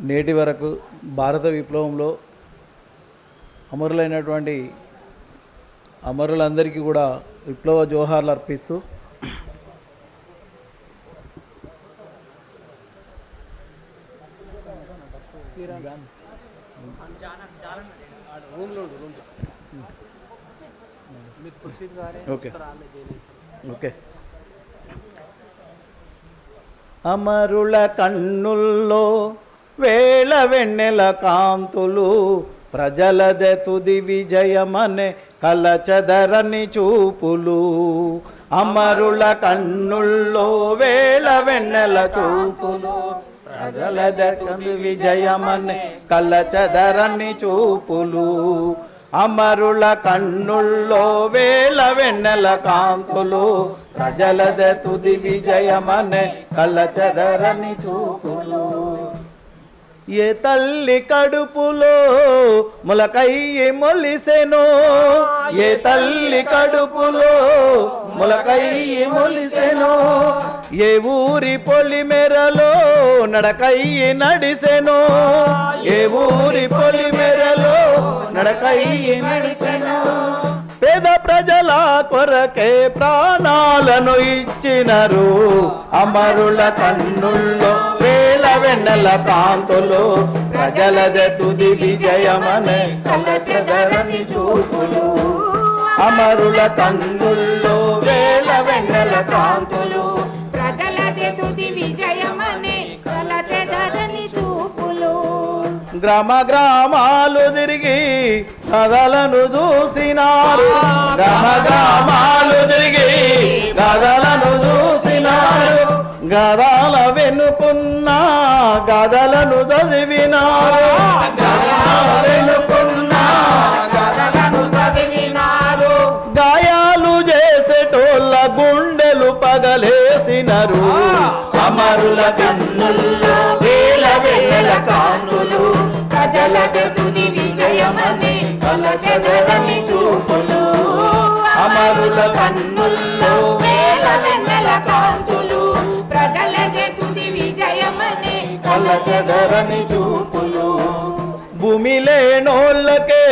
నేటి వరకు భారత విప్లవంలో అమరులైనటువంటి అమరులందరికీ కూడా విప్లవ జోహార్లు అర్పిస్తూ ఓకే. ఓకే. అమరుల కన్నుల్లో వేళ వెన్నెల కాంతులు ప్రజలదే తుది విజయమనే కలచదరని చూపులు. అమరుల కన్నుల్లో వేళ వెన్నెల చూపులు ప్రజలదే తుది విజయమనే కలచదరని చూపులు. అమరుల కన్నుల్లో వేల వెన్నెల కాంతులు ప్రజలద తుది విజయమనే కలచదరని చూపులు. ఏ తల్లి కడుపులో ములకయ్యి మొలిసెను? ఏ తల్లి కడుపులో ములకయ్యి మొలిసెను? ఏ ఊరి పొలిమెరలో నడకయ్యి నడిసెను? ఏ ఊరి పొలిమెరలో నడకయ్యి నడిసెను? పేద ప్రజల కొరకే ప్రాణాలను ఇచ్చినరు అమరుల కన్నుల్లో వెన్నెల కాంతులు ప్రజలద తుది విజయమనే కలచదరని చూపులు. అమరుల కన్నుల్లో వేల వెన్నెల కాంతులు ప్రజలదే తుది విజయమనే కలచెదరని చూపులు. గ్రామ గ్రామాలు తిరిగి కథలను చూసినారు. గ్రామ గ్రామాలు తిరిగి కథలను చూసినారు. గదాల వెనుకున్న గదలను చదివినా. గాయాలు చేసేటోళ్ళ గుండెలు పగలేసినరు. అమరుల కన్నుల్లో వేల వేల కాంతులు ప్రజలదే తుది విజయమనే కలచెదరని చూపులు. అమరుల కన్నుల్లో కలచెదరని చూపులు. భూమి లేనోళ్ళకే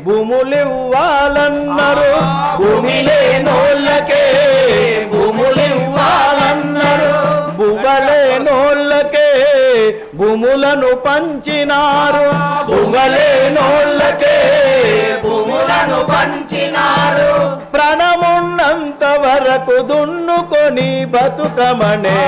భూములివ్వాలన్నారు. భూమి లేనోళ్ళకే భూములివ్వాలన్నారు. భూమలేనోళ్ళకే భూములను పంచినారు. భూమలేనోళ్ళకే భూములను పంచినారు. ప్రాణమున్నంత వరకు దున్నుకొని బతుకమనే.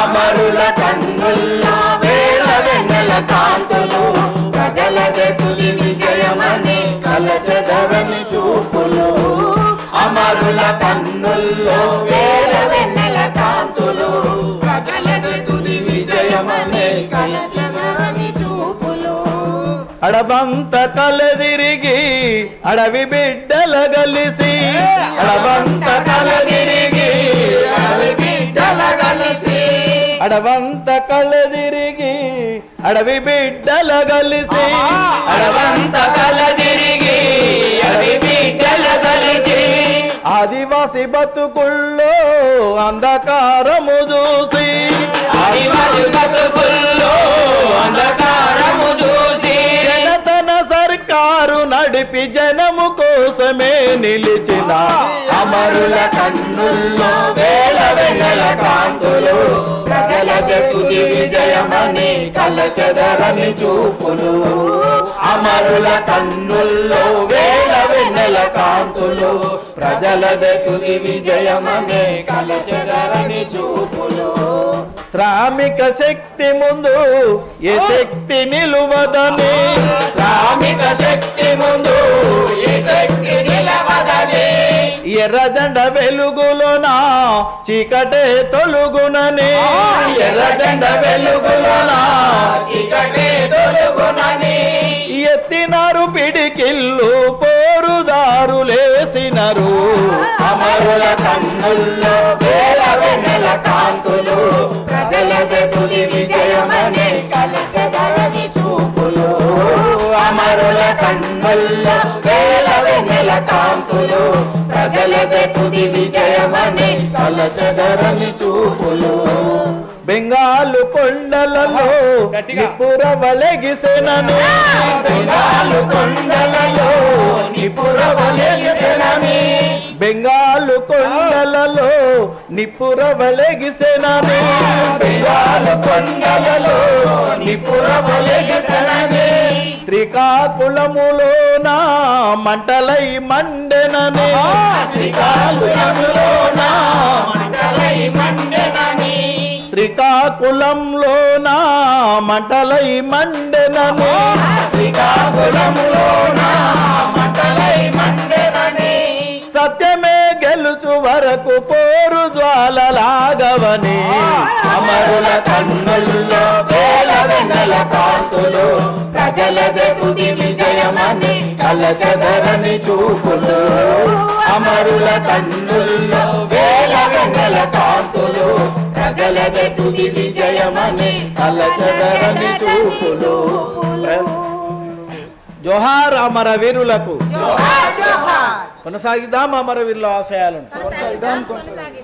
అమరుల కన్నుల్లో వేల వెన్నెల కాంతులు ప్రజలదే తుది విజయమనే కలచదరని చూపులు. అమరుల కన్నుల్లో వేల వెన్నెల కాంతులు అడవంత కలదిరిగి అడవి బిడ్డల గలిసి. అడవంత కలదిరిగి అడవి బిడ్డల గలిసి. అడవంత కలదిరిగి అడవి బిడ్డల గలిసి. అడవంత కలదిరిగి అడవి బిడ్డల గలిసి. ఆదివాసి బతుకుల్లో అంధకారము చూసి. ఆదివాసి బతుకుల్లో అంధకారము నడిపి జనము కోసమే నిలిచిన అమరుల కన్నుల్లో వేల వెన్నెల కాంతులు. ప్రజలకి తుది విజయమని కలచెదరని చూపులు. అమరుల కన్నుల్లో వేల వెన్నెల కాంతులు. ప్రజలది తుది విజయమనే కలచెదరని చూపులు. శ్రామిక శక్తి ముందు ఏ శక్తి నిలువదని? శ్రామిక శక్తి ముందు ఏ శక్తి నిలవదని? ఎర్ర జెండ వెలుగులోన చీకటే తొలుగునని. ఎర్ర జెండ వెలుగులోన చీకటే తొలుగునని. ఎత్తినారు పిడికిల్లు పోరుదారులేసినారు అమరుల కన్నుల్లో వేల వెన్నెల కాంతులు. ప్రజలది తుది విజయమని కన్నుల్లో వేల వెన్నెల కాంతులు. ప్రజలదే తుది విజయమని కలచదరని చూపులు. బెంగాలు కొండలలో. నిపుర వలెగిసెనని. బెంగాలు కొండలలో నిపుర వలెగిసెనని. బెంగాలు కొండలలో నిపుర వలెగిసెనని. బెంగాలు కొండలలో నిపుర వలెగిసెనని. శ్రీకాకుళములోన మంటలై మండెనని. శ్రీకాకుళంలోన మండలై మండెనని. శ్రీకాకుళంలోన మంటలై మండెనని. శ్రీకాకుళంలోన మండలై వరకు పోరు జ్వాలలాగవని. అమరుల కన్నుల్లో వేల వెన్నెల కాంతులు. ప్రజలదే తుది విజయమని కలచదరని చూపులు. అమరుల కన్నుల్లో వేల వెన్నెల కాంతులు. ప్రజలదే తుది విజయమని కలచదరని చూపులు. జోహార్ అమర వీరులకు జోహార్ జోహార్ కొనసాగిద్దాం అమర వీరుల ఆశయాలను